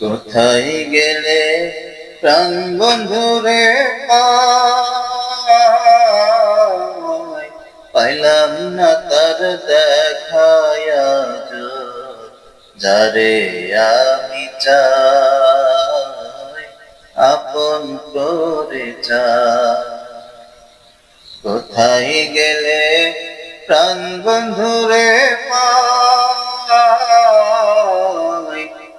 কোথায় গেলে প্রাণ বন্ধুরে পাইলাম না তার দেখায়া যারে আমি চাই, আপন করে কোথায় গেলে প্রাণ বন্ধুরে পাই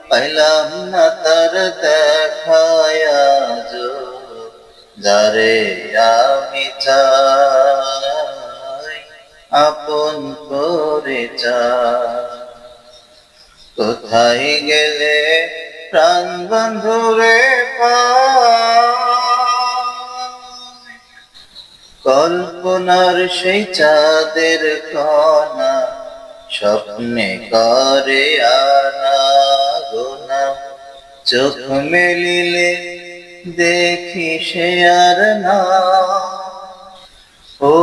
পাইলাম না তার দেখায়া যারে আমি চাই আপন করে কোথায় গেলে প্রাণ বন্ধুরে কল্পনার সেই চাঁদের কণা স্বপ্নে করে গোনা চোখ মেলিলে দেখি সে আর না। ও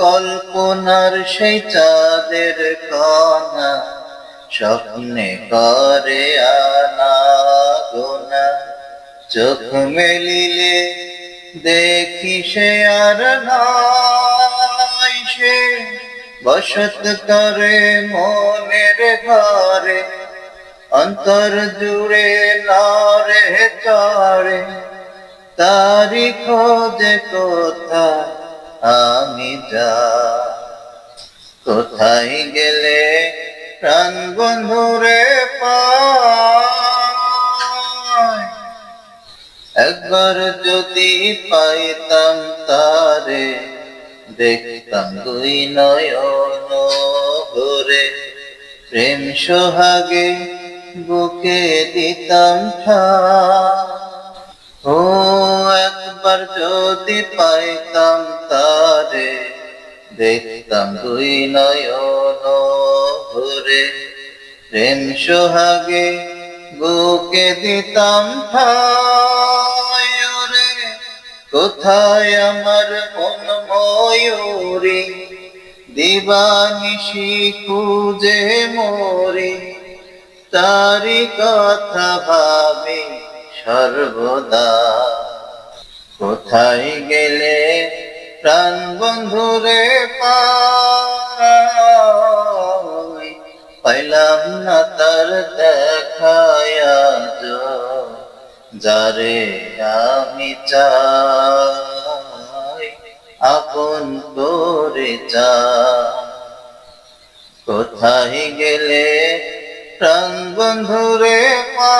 কল্পনার সেই চাঁদের কণা স্বপ্নে করে আনা গোনা। চোখ মেলিলে দেখি সে আর নাই। সে বসত করে মনের ঘরে অন্তর জুড়ে নরে চড়ে তারি খোঁজে কোথা আমি যা কোথায় গেলে প্রাণ বন্ধুরে একবার যদি পাইতাম তারে, দেখতাম দুই নয়ন ভরে প্রেম সোহাগে বুকে দিতাম। ও, একবার যদি পাইতাম তারে, দেখতাম দুই নয়ন ভরে। প্রেম সোহাগে বুকে দিতাম ঠাঁই ওরে কোথায় আমার মন ময়ূরী? দিবানিশি খুঁজে মরি। তারি কথা ভাবি সর্বদা। কোথায় গেলে প্রাণ বন্ধুরে পাই? পাইলাম না তার দেখায়া যারে আমি চাই, আপন করে চাই কোথায় গেলে প্রাণ বন্ধুরে পা